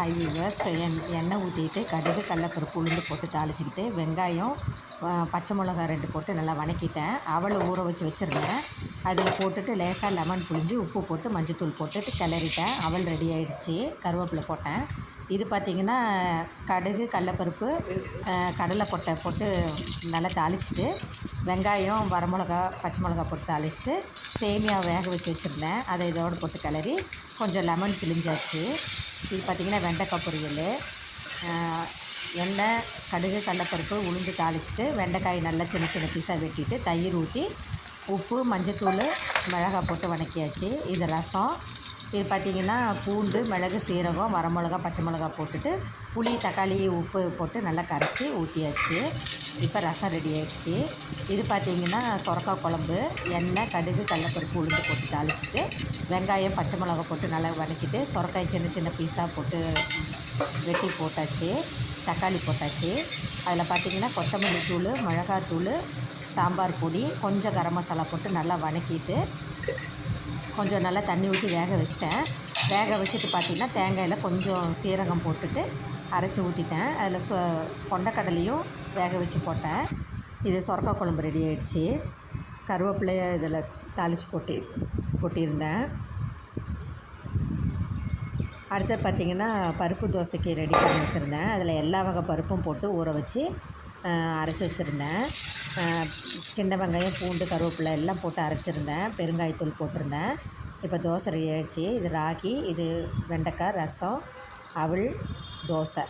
Hi viewers எண் எண்ணெய் ஊற்றிட்டு கடுகு கடலப்பருப்பு உளுந்து போட்டு தாளிச்சிக்கிட்டு வெங்காயம் பச்சை மிளகா ரெண்டு போட்டு நல்லா வணக்கிட்டேன். அவளை ஊற வச்சு வச்சுருந்தேன். அதில் போட்டுட்டு லேசாக லெமன் புழிஞ்சு உப்பு போட்டு மஞ்சத்தூள் போட்டுட்டு கிளறிட்டேன். அவள் ரெடி ஆகிடுச்சி கருவேப்பிலை போட்டேன். இது பார்த்திங்கன்னா கடுகு கடலப்பருப்பு கடலை கொட்டை போட்டு நல்லா தாளிச்சிட்டு வெங்காயம் வரமிளகா பச்சை மிளகா போட்டு தாளிச்சிட்டு சேமியா வேக வச்சு வச்சுருந்தேன். அதை இதோடு போட்டு கிளறி கொஞ்சம் லெமன் பிழிஞ்சாச்சு. இது பார்த்திங்கன்னா வெண்டைக்காய் பொரியல். எண்ணெய் கடுகு கடலப்பருப்பு உளுந்து தாளிச்சிட்டு வெண்டைக்காய் நல்லா சின்ன சின்ன பீஸாக வெட்டிட்டு தயிர் ஊற்றி உப்பு மஞ்சத்தூள் மிளகாய் போட்டு வணக்கியாச்சு. இது ரசம். இது பார்த்திங்கன்னா பூண்டு மிளகு சீரகம் வரமிளகா பச்சை மிளகா போட்டுட்டு புளி தக்காளி உப்பு போட்டு நல்லா கரைச்சி ஊற்றியாச்சு இப்போ ரசம் ரெடி ஆயிடுச்சு. இது பார்த்திங்கன்னா சுரக்காய் குழம்பு எண்ணெய் கடுகு கடலப்பருப்பு உளுந்து போட்டு தாளிச்சிட்டு வெங்காயம் பச்சை மிளகா போட்டு நல்லா வதக்கிட்டு சொரக்காய் சின்ன சின்ன பீஸாக போட்டு வெட்டி போட்டாச்சு தக்காளி போட்டாச்சு. அதில் பார்த்திங்கன்னா கொத்தமல்லி தூள் மிளகாத்தூள் சாம்பார் பொடி கொஞ்சம் கரம் மசாலா போட்டு நல்லா வதக்கிட்டு கொஞ்சம் நல்லா தண்ணி ஊற்றி வேக வச்சிட்டேன். வேக வச்சுட்டு பார்த்திங்கன்னா தேங்காயில் கொஞ்சம் சீரகம் போட்டுட்டு அரைச்சி ஊற்றிட்டேன் அதில் சொ கொண்டக்கடலையும் வேக வச்சு போட்டேன். இது சொரக்காய் குழம்பு ரெடி ஆகிடுச்சி கருவேப்பிலையை இதில் தாளித்து கொட்டி கொட்டியிருந்தேன். அடுத்து பார்த்திங்கன்னா பருப்பு தோசைக்கு ரெடி பண்ணி வச்சுருந்தேன். அதில் எல்லா வகை பருப்பும் போட்டு ஊற வச்சு அரைச்சி வச்சுருந்தேன். சின்ன வெங்காயம் பூண்டு கருவேப்பிலை எல்லாம் போட்டு அரைச்சிருந்தேன். பெருங்காயத்தூள் போட்டிருந்தேன். இப்போ தோசை ரெடி ஆயிடுச்சு. இது ராகி இது வெண்டைக்காய் ரசம் அவல் தோசை.